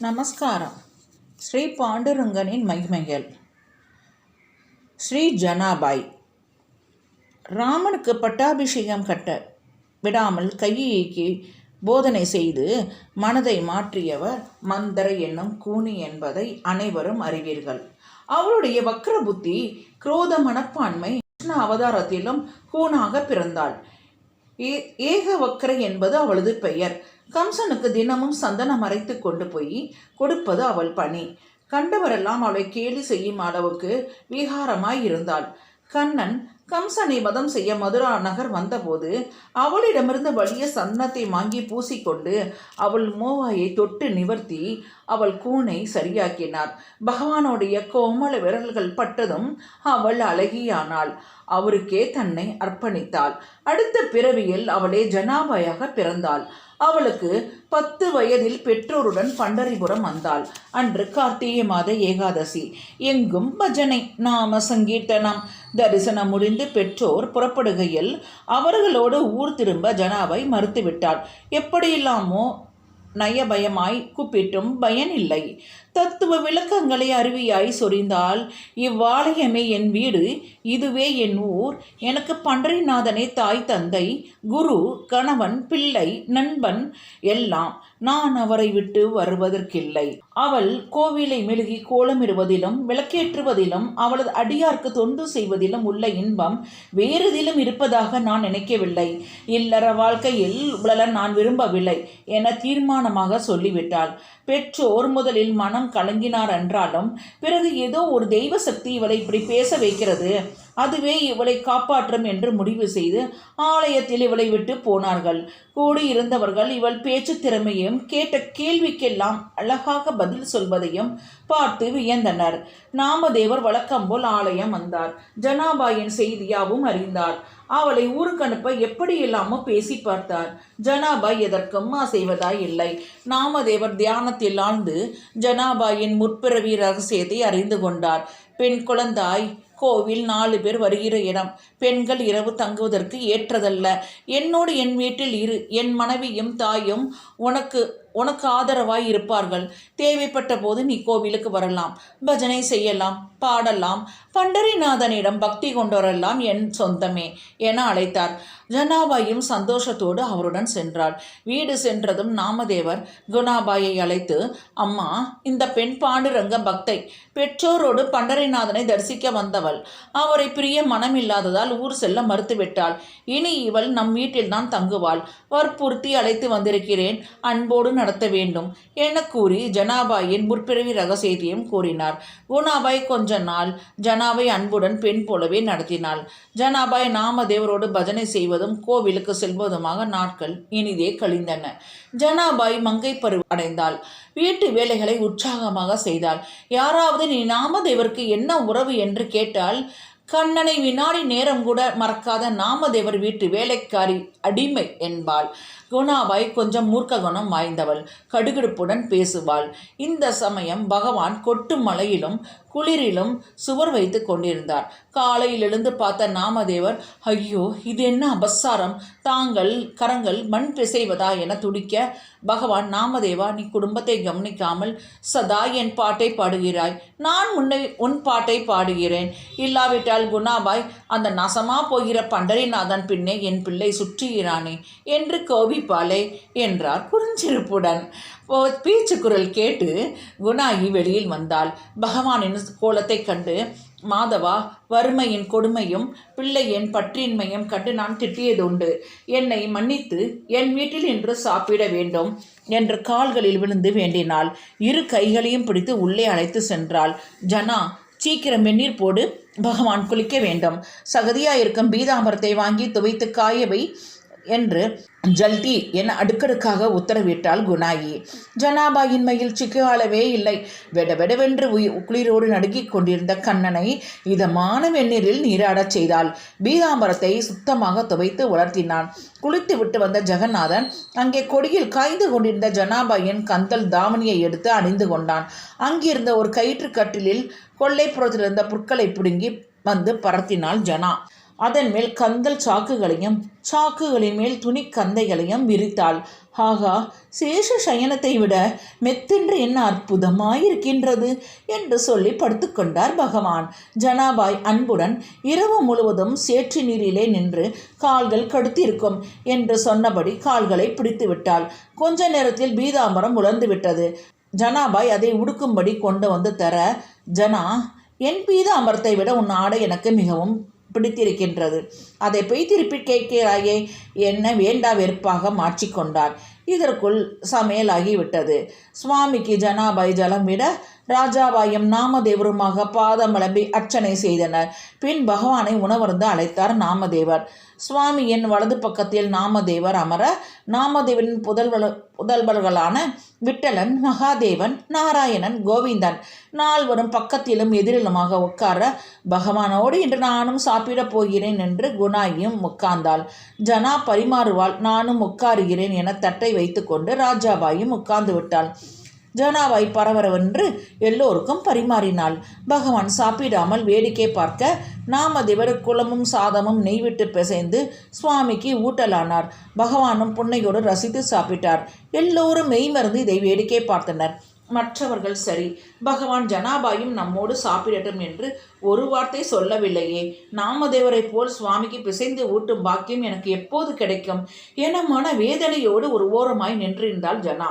நமஸ்காரம். ஸ்ரீ பாண்டுரங்கனின் மகிமைகள். ஸ்ரீ ஜனாபாய். ராமனுக்கு பட்டாபிஷேகம் கட்ட விடாமல் கையேக்கி போதனை செய்து மனதை மாற்றியவர் மந்தரை என்னும் கூனி என்பதை அனைவரும் அறிவீர்கள். அவளுடைய வக்ர புத்தி குரோத மனப்பான்மை கிருஷ்ண அவதாரத்திலும் கூனாக பிறந்தாள். ஏ ஏக வக்ர என்பது அவளது பெயர். கம்சனுக்கு தினமும் சந்தனம் அரைத்து கொண்டு போய் கொடுப்பது அவள் பணி. கண்டவரெல்லாம் அவளை கேலி செய்யும் அளவுக்கு விகாரமாய் இருந்தாள். கண்ணன் கம்சனை வதம் செய்ய மதுரா நகர் வந்தபோது அவளிடமிருந்து வலிய சந்தனத்தை வாங்கி பூசிக்கொண்டு அவள் மோவாயை தொட்டு நிவர்த்தி அவள் கூனை சரியாக்கினார். பகவானுடைய கோமள விரல்கள் பட்டதும் அவள் அழகியானாள். அவருக்கே தன்னை அர்ப்பணித்தாள். அடுத்த பிறவியில் அவளே ஜனாபாயாக பிறந்தாள். அவளுக்கு பத்து வயதில் பெற்றோருடன் பண்டரிபுரம் வந்தாள். அன்று கார்த்திகை மாத ஏகாதசி. எங்கும் பஜனை நாம சங்கீர்த்தனம். தரிசனம் முடிந்து பெற்றோர் புறப்படுகையில் அவர்களோடு ஊர் திரும்ப ஜனாவை மறுத்துவிட்டாள் எப்படியில்லாமோ நயபயமாய் கூப்பிட்டும் பயனில்லை. தத்துவ விளக்கங்களை அருவியாய் சொரிந்தால் இவ்வாலயமே என் வீடு இதுவே என் ஊர். எனக்கு பண்டரிநாதனே தாய் தந்தை குரு கணவன் பிள்ளை நண்பன் எல்லாம் நான் அவரை விட்டு வருவதற்கில்லை. அவள் கோவிலை மெழுகி கோலமிடுவதிலும் விளக்கேற்றுவதிலும் அவளது அடியார்க்கு தொண்டு செய்வதிலும் உள்ள இன்பம் வேறெதிலும் இருப்பதாக நான் நினைக்கவில்லை. இல்லற வாழ்க்கையில் உழல நான் விரும்பவில்லை என தீர்மானமாக சொல்லிவிட்டாள். பெற்றோர் முதலில் மனம் கலங்கினார் என்றாலும் பிறகு ஏதோ ஒரு தெய்வ சக்தி இவளை இப்படி பேச வைக்கிறது. அதுவே இவளை காப்பாற்றும் என்று முடிவு செய்து ஆலயத்தில் இவளை விட்டு போனார்கள். கூடியிருந்தவர்கள் இவள் பேச்சு திறமையும் கேட்ட கேள்விக்கெல்லாம் அழகாக பதில் சொல்வதையும் பார்த்து வியந்தனர். நாமதேவர் வழக்கம்போல் ஆலயம் வந்தார். ஜனாபாயின் செய்தியாவும் அறிந்தார். அவளை ஊருக்கு அனுப்ப எப்படி இல்லாமோ பேசி பார்த்தார். ஜனாபாய் எதற்கும் அசைவதாய் இல்லை. நாமதேவர் தியானத்தில் ஆழ்ந்து ஜனாபாயின் முற்பிறவி ரகசியத்தை அறிந்து கொண்டார். பெண் குழந்தாய் கோவில் நாலு பேர் வருகிற இடம். பெண்கள் இரவு தங்குவதற்கு ஏற்றதல்ல. என்னோடு என் வீட்டில் இரு. என் மனைவியும் தாயும் உனக்கு உனக்கு ஆதரவாய் இருப்பார்கள். தேவைப்பட்ட போது நீ கோவிலுக்கு வரலாம். பஜனை செய்யலாம் பாடலாம். பண்டரிநாதனிடம் பக்தி கொண்டவரெல்லாம் என் சொந்தமே என அழைத்தார். ஜனாபாயும் சந்தோஷத்தோடு அவருடன் சென்றாள். வீடு சென்றதும் நாமதேவர் குணாபாயை அழைத்து அம்மா இந்த பெண் பாண்டுரங்க பக்தை. பெற்றோரோடு பண்டரிநாதனை தரிசிக்க வந்தவள். அவரை பிரிய மனமில்லாததால் ஊர் செல்ல மறுத்துவிட்டாள். இனி இவள் நம் வீட்டில்தான் தங்குவாள். வற்புறுத்தி அழைத்து வந்திருக்கிறேன். அன்போடு நடத்த வேண்டும். என கூறி ஜனாபாயின் முற்பிறவி ரகசியத்தையும் கூறினார். குணாபாய் கொஞ்ச நாள் ஜனாவை அன்புடன் பெண் போலவே நடத்தினாள். ஜனாபாய் நாமதேவரோடு பஜனை செய்வதும் கோவிலுக்கு செல்வதுமாக நாட்கள் இனிதே கழிந்தன. ஜனாபாய் மங்கை பருவ அடைந்தாள். வீட்டு வேலைகளை உற்சாகமாக செய்தாள். யாராவது நீ நாமதேவருக்கு என்ன உறவு என்று கேட்டால் கண்ணனை வினாடி நேரம் கூட மறக்காத நாமதேவர் வீட்டு வேலைக்காரி அடிமை என்பாள். குணாபாய் கொஞ்சம் மூர்க்க குணம் வாய்ந்தவள் கடுகடுப்புடன் பேசுவாள். இந்த சமயம் பகவான் கொட்டு மலையிலும் குளிரிலும் சுவர் வைத்து கொண்டிருந்தார். காலையில் எழுந்து பார்த்த நாமதேவர் ஐயோ இது என்ன அபசாரம்? தாங்கள் கரங்கள் மண் பிசைவதா என துடிக்க பகவான் நாமதேவா நீ குடும்பத்தை கவனிக்காமல் சதா என் பாட்டை பாடுகிறாய். நான் உன்னை உன் பாட்டை பாடுகிறேன். இல்லாவிட்டால் குணாபாய் அந்த நசமா போகிற பண்டரிநாதன் பின்னே என் பிள்ளை சுற்றுகிறானே என்று கோபிப்பாளே என்றார் குறிஞ்சிருப்புடன் பேச்சு குரல் கேட்டு குணாயி வெளியில் வந்தாள். பகவானின் கோலத்தைக் கண்டு மாதவா வறுமையின் கொடுமையும் பிள்ளையின் பற்றின்மையும் கண்டு நான் திட்டியதுண்டு. என்னை மன்னித்து என் வீட்டில் இன்று சாப்பிட வேண்டும் என்று கால்களில் விழுந்து வேண்டினாள். இரு கைகளையும் பிடித்து உள்ளே அழைத்து சென்றாள். ஜனா சீக்கிரம் வெந்நீர் போடு. பகவான் குளிக்க வேண்டும். சகதியாயிருக்கும் பீதாம்பரத்தை வாங்கி துவைத்து காயவை. என்று ஜல்தி என அடுக்கடுக்காக உத்தரவிட்டாள் குணாயி. ஜனாபாயின் மகிழ்ச்சிக்கு அளவே இல்லை. வெடவெடவென்று உயி குளிரோடு நடுங்கிக் கொண்டிருந்த கண்ணனை இதமான வெந்நீரில் நீராடச் செய்தாள். பீதாம்பரத்தை சுத்தமாக துவைத்து உலர்த்தினான். குளித்து விட்டு வந்த ஜெகநாதன் அங்கே கொடியில் காய்ந்து கொண்டிருந்த ஜனாபாயின் கந்தல் தாவணியை எடுத்து அணிந்து கொண்டான். அங்கிருந்த ஒரு கயிற்று கட்டிலில் கொல்லைப்புறத்திலிருந்த புற்களை பிடுங்கி வந்து பரத்தினாள் ஜனா. அதன் மேல் கந்தல் சாக்குகளையும் சாக்குகளின் மேல் துணி கந்தைகளையும் விரித்தாள். ஆகா சேஷ சயனத்தை விட மெத்தென்று என்ன அற்புதமாயிருக்கின்றது என்று சொல்லி படுத்துக்கொண்டார் பகவான். ஜனாபாய் அன்புடன் இரவு முழுவதும் சேற்று நீரிலே நின்று கால்கள் கடுத்திருக்கும் என்று சொன்னபடி கால்களை பிடித்து விட்டாள். கொஞ்ச நேரத்தில் பீதாம்பரம் உலர்ந்து விட்டது ஜனாபாய் அதை உடுக்கும்படி கொண்டு வந்து தர ஜனா என் பீதாம்பரத்தை விட உன் ஆடை எனக்கு மிகவும் பிடித்திருக்கின்றது. அதை போய் திருப்பி கேட்கிறாயே என்ன வேண்டா வெறுப்பாக மாற்றிக்கொண்டார் இதற்குள் சமையலாகிவிட்டது. சுவாமிக்கு ஜனாபாய் ஜலம் விட ராஜாபாயும் நாமதேவருமாக பாதமளம்பி அர்ச்சனை செய்தனர். பின் பகவானை உணவருந்து அழைத்தார் நாமதேவர். சுவாமியின் வலது பக்கத்தில் நாமதேவர் அமர நாமதேவனின் புதல்வ புதல்வர்களான விட்டலன் மகாதேவன் நாராயணன் கோவிந்தன் நால்வரும் பக்கத்திலும் எதிரிலுமாக உட்கார பகவானோடு இன்று நானும் சாப்பிடப் போகிறேன் என்று குணாயும் உட்கார்ந்தாள். ஜனா பரிமாறுவாள் நானும் உட்காருகிறேன் என தட்டை வைத்துக்கொண்டு ராஜாபாயும் உட்கார்ந்து விட்டாள். ஜனாவாய் பரவரவென்று எல்லோருக்கும் பரிமாறினாள். பகவான் சாப்பிடாமல் வேடிக்கை பார்க்க நாமதேவர் குளமும் சாதமும் நெய் விட்டு பிசைந்து சுவாமிக்கு ஊட்டலானார். பகவானும் புன்னையோடு ரசித்து சாப்பிட்டார். எல்லோரும் மெய்மறந்து இதை வேடிக்கை பார்த்தனர். மற்றவர்கள் சரி பகவான் ஜனாபாயும் நம்மோடு சாப்பிடட்டும் என்று ஒரு வார்த்தை சொல்லவில்லையே. நாமதேவரைப் போல் சுவாமிக்கு பிசைந்து ஊட்டும் பாக்கியம் எனக்கு எப்போது கிடைக்கும்? என மன வேதனையோடு ஒரு ஓரமாய் நின்றிருந்தாள் ஜனா.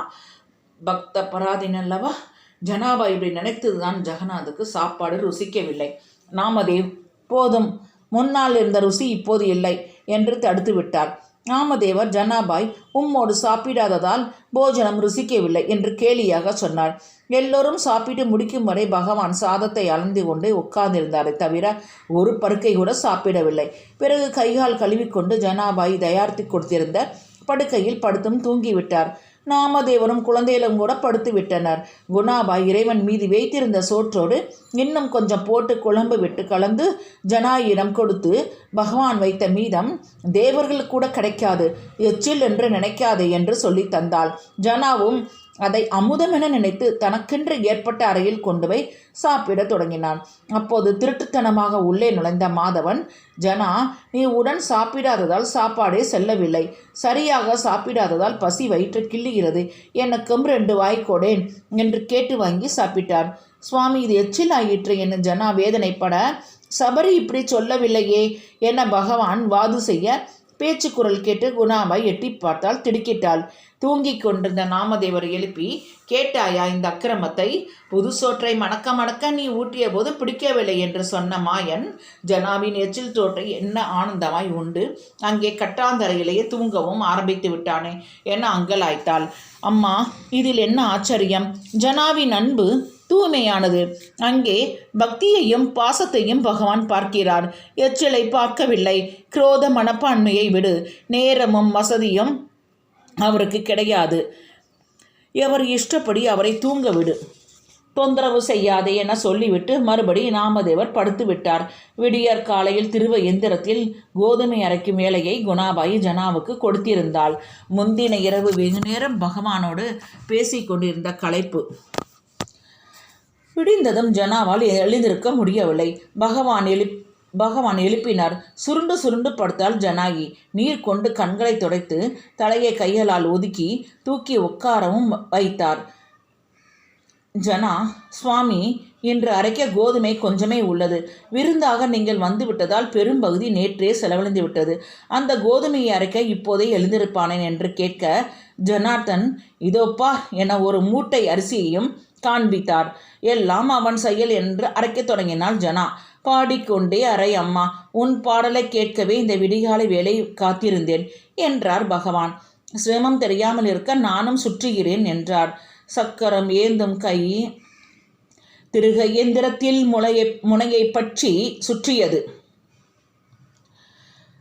பக்த பராதீன் அல்லவா ஜனாபா இப்படி நினைத்ததுதான் ஜெகநாதுக்கு சாப்பாடு ருசிக்கவில்லை. நாமதேவ் போதும் முன்னால் இருந்த ருசி இப்போது இல்லை என்று தடுத்து விட்டார். நாமதேவர் ஜனாபாய் உம்மோடு சாப்பிடாததால் போஜனம் ருசிக்கவில்லை என்று கேலியாக சொன்னார். எல்லோரும் சாப்பிட்டு முடிக்கும் வரை பகவான் சாதத்தை அளந்து கொண்டு உட்கார்ந்திருந்தாரே தவிர ஒரு பருக்கை கூட சாப்பிடவில்லை. பிறகு கைகால் கழுவிக்கொண்டு ஜனாபாய் தயாரித்து கொடுத்திருந்த படுக்கையில் படுத்தும் தூங்கிவிட்டார். நாமதேவனும் குழந்தைகளும் கூட படுத்து விட்டனர் குணாபாய் இறைவன் மீது வைத்திருந்த சோற்றோடு இன்னும் கொஞ்சம் போட்டு குழம்பு விட்டு கலந்து ஜனாயிடம் கொடுத்து பகவான் வைத்த மீதம் தேவர்கள் கூட கிடைக்காது. எச்சில் என்று நினைக்காதே என்று சொல்லி தந்தாள். ஜனாவும் அதை அமுதமென நினைத்து தனக்கென்று ஏற்பட்ட அறையில் கொண்டு போய் சாப்பிட தொடங்கினான். அப்போது திருட்டுத்தனமாக உள்ளே நுழைந்த மாதவன் ஜனா நீ உடன் சாப்பிடாததால் சாப்பாடே செல்லவில்லை. சரியாக சாப்பிடாததால் பசி வயிற்று கிள்ளுகிறது. எனக்கும் ரெண்டு வாய்க்கோடேன் என்று கேட்டு வாங்கி சாப்பிட்டான் சுவாமி இது எச்சில் ஆயிற்று என ஜனா வேதனைப்பட? சபரி இப்படி சொல்லவில்லையே என பகவான் வாது செய்ய பேச்சு குரல் கேட்டு குணாவை எட்டி பார்த்தால் திடுக்கிட்டாள். தூங்கிக் கொண்டிருந்த நாமதேவர் எழுப்பி கேட்டாயா இந்த அக்கிரமத்தை? புது சோற்றை மணக்க மணக்க நீ ஊட்டிய போது பிடிக்கவில்லை என்று சொன்ன மாயன் ஜனாவின் எச்சில் தோற்றை என்ன ஆனந்தமாய் உண்டு. அங்கே கட்டாந்தரையிலேயே தூங்கவும் ஆரம்பித்து விட்டானே. என அங்கலாய்த்தாள்? அம்மா இதில் என்ன ஆச்சரியம்? ஜனாவின் அன்பு தூய்மையானது. அங்கே பக்தியையும் பாசத்தையும் பகவான் பார்க்கிறார். எச்சலை பார்க்கவில்லை. குரோத மனப்பான்மையை விடு. நேரமும் வசதியும் அவருக்கு கிடையாது. எவர் இஷ்டப்படி அவரை தூங்க விடு தொந்தரவு செய்யாதே என சொல்லிவிட்டு மறுபடி நாமதேவர் படுத்து விட்டார் விடியற் காலையில் திருவ எந்திரத்தில் கோதுமை அரைக்கும் வேலையை குணாபாயி ஜனாவுக்கு கொடுத்திருந்தாள். முந்தின இரவு வெகு நேரம் பகவானோடு பேசி கொண்டிருந்த களைப்பு. விடிந்ததும் ஜனாவால் எழுந்திருக்க முடியவில்லை. பகவான் எழுப் பகவான் எழுப்பினார் சுருண்டு சுருண்டு படுத்தால் ஜனாகி. நீர் கொண்டு கண்களை துடைத்து தலையை கைகளால் ஒதுக்கி தூக்கி உட்காரவும் வைத்தார். ஜனா சுவாமி இன்று அரைக்க கோதுமை கொஞ்சமே உள்ளது. விருந்தாக நீங்கள் வந்துவிட்டதால் பெரும்பகுதி நேற்றே செலவழிந்து விட்டது. அந்த கோதுமையை அரைக்க இப்போதே எழுந்திருப்பானேன் என்று கேட்க ஜனார்தன் இதோப்பா என ஒரு மூட்டை அரிசியையும் காண்பித்தார். எல்லாம் அவன் செயல் என்று அரைக்கத் தொடங்கினாள் ஜனா. பாடிக்கொண்டே அறை அம்மா உன் பாடலை கேட்கவே இந்த விடிகாலை வேலை காத்திருந்தேன் என்றார் பகவான். சிரமம் தெரியாமல் இருக்க நானும் சுற்றுகிறேன் என்றார். சக்கரம் ஏந்தும் கை திருக இயந்திரத்தில் முளையை முனையை பற்றி சுற்றியது.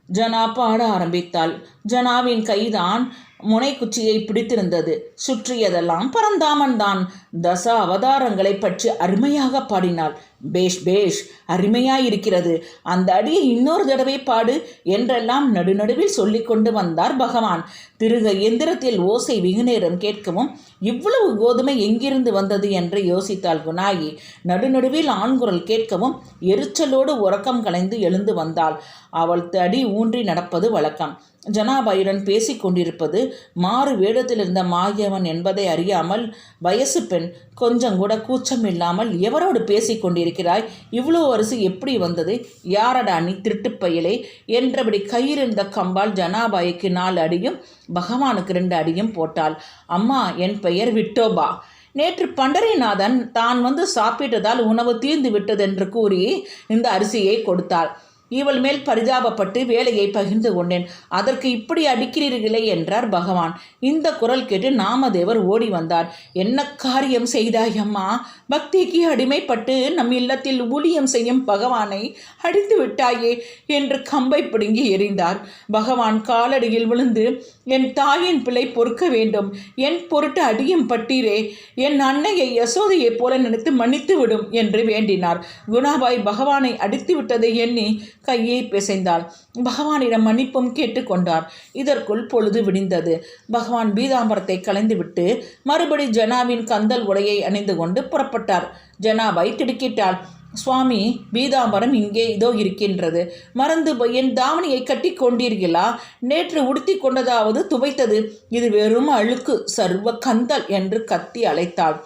ஜனா பாட ஆரம்பித்தாள். ஜனாவின் கைதான் முனைக்குச்சியை பிடித்திருந்தது. சுற்றியதெல்லாம் பரந்தாமன் தான். தச அவதாரங்களை பற்றி அருமையாக பாடினாள். பேஷ் பேஷ் அருமையாயிருக்கிறது. அந்த அடியை இன்னொரு தடவை பாடு என்றெல்லாம் நடுநடுவில் சொல்லி கொண்டு வந்தார் பகவான். திருக எந்திரத்தில் ஓசை வெகுநேரம் கேட்கவும் இவ்வளவு கோதுமை எங்கிருந்து வந்தது? என்று யோசித்தாள் குணாயி. நடுநடுவில் ஆண்குரல் கேட்கவும் எரிச்சலோடு உறக்கம் கலைந்து எழுந்து வந்தாள். அவள் தடி ஊன்றி நடப்பது வழக்கம். ஜனாபாயுடன் பேசிக்கொண்டிருப்பது மாறு வேடத்தில் இருந்த மாயவன் என்பதை அறியாமல் வயசு பெண் கொஞ்சம் கூட கூச்சம் இல்லாமல் எவரோடு பேசிக்கொண்டிருக்கிறாய் இவ்வளோ அரிசி எப்படி வந்தது? யாரடா நீ திருட்டுப்பயலே என்றபடி கையில் இருந்த கம்பால் ஜனாபாய்க்கு நாலு அடியும் பகவானுக்கு ரெண்டு அடியும் போட்டாள். அம்மா என் பெயர் விட்டோபா. நேற்று பண்டரிநாதன் தான் வந்து சாப்பிட்டதால் உணவு தீர்ந்து விட்டதென்று கூறி இந்த அரிசியை கொடுத்தாள். இவள் மேல் பரிதாபப்பட்டு வேலையை பகிர்ந்து கொண்டேன். அதற்கு இப்படி அடிக்கிறீர்களே என்றார் பகவான். இந்த குரல் கேட்டு நாமதேவர் ஓடி வந்தார். என்ன காரியம் செய்தாய் அம்மா? பக்திக்கு அடிமைப்பட்டு நம் இல்லத்தில் ஊழியம் செய்யும் பகவானை அடித்து விட்டாயே என்று கம்பை பிடுங்கி எறிந்தார். பகவான் காலடியில் விழுந்து என் தாயின் பிள்ளை பொறுக்க வேண்டும். என் பொருட்டு அடியும் பட்டீரே. என் அன்னையை யசோதையைப் போல நினைத்து மன்னித்து விடும் என்று வேண்டினார். குணாபாய் பகவானை அடித்து விட்டதை எண்ணி கையை பிசைந்தாள். பகவானிடம் மன்னிப்பும் கேட்டுக்கொண்டார். இதற்குள் பொழுது விடிந்தது. பகவான் பீதாம்பரத்தை கலைந்துவிட்டு மறுபடி ஜனாவின் கந்தல் உடையை அணிந்து கொண்டு புறப்பட்டார். ஜனாவை திடுக்கிட்டாள் சுவாமி பீதாம்பரம் இங்கே இதோ இருக்கின்றது. மறந்து போய் என் தாவணியை கட்டி கொண்டீர்களா? நேற்று உடுத்தி கொண்டதாவது துவைத்தது. இது வெறும் அழுக்கு. சர்வ கந்தல் என்று கத்தி அழைத்தாள்.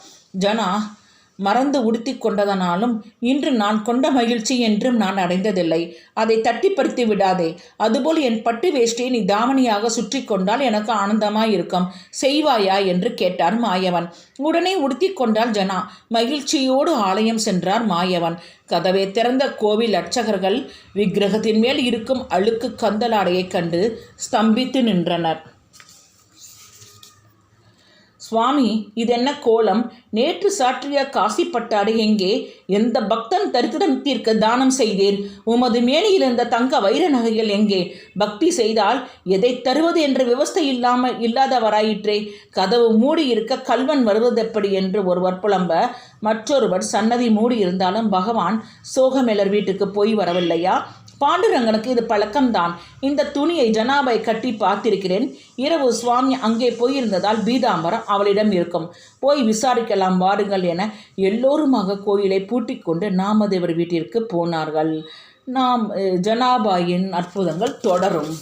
ஜனா மறந்து உடுத்தி கொண்டதனாலும் இன்று நான் கொண்ட மகிழ்ச்சி என்றும் நான் அடைந்ததில்லை. அதை தட்டிப்படுத்தி விடாதே. அதுபோல் என் பட்டு வேஷ்டியை நீ தாவணியாக சுற்றி கொண்டால் எனக்கு ஆனந்தமாயிருக்கும். செய்வாயா? என்று கேட்டார் மாயவன். உடனே உடுத்தி கொண்டால் ஜனா. மகிழ்ச்சியோடு ஆலயம் சென்றார் மாயவன். கதவை திறந்த கோவில் அர்ச்சகர்கள் விக்கிரகத்தின் மேல் இருக்கும் அழுக்கு கந்தலாடையைக் கண்டு ஸ்தம்பித்து நின்றனர். சுவாமி இதென்ன கோலம்? நேற்று சாற்றிய காசிப்பட்டாடு எங்கே? எந்த பக்தன் தரித்திரம் தீர்க்க தானம் செய்தேன் உமது மேனியில் இருந்த தங்க வைர நகைகள் எங்கே? பக்தி செய்தால் எதை தருவது என்ற விவஸ்தை இல்லாமல் இல்லாதவராயிற்றே. கதவு மூடி இருக்க கல்வன் வருவதெப்படி என்று ஒருவர் புலம்ப மற்றொருவர் சன்னதி மூடி இருந்தாலும் பகவான் சோகமேலர் வீட்டுக்கு போய் வரவில்லையா? பாண்டுரங்கனுக்கு இது பழக்கம்தான். இந்த துணியை ஜனாபை கட்டி பார்த்திருக்கிறேன். இரவு சுவாமி அங்கே போயிருந்ததால் பீதாம்பரம் அவளிடம் இருக்கும். போய் விசாரிக்கலாம் வாருங்கள் என எல்லோருமாக கோயிலை பூட்டிக் கொண்டு நாமதேவர் வீட்டிற்கு போனார்கள். நாம் ஜனாபாயின் அற்புதங்கள் தொடரும்.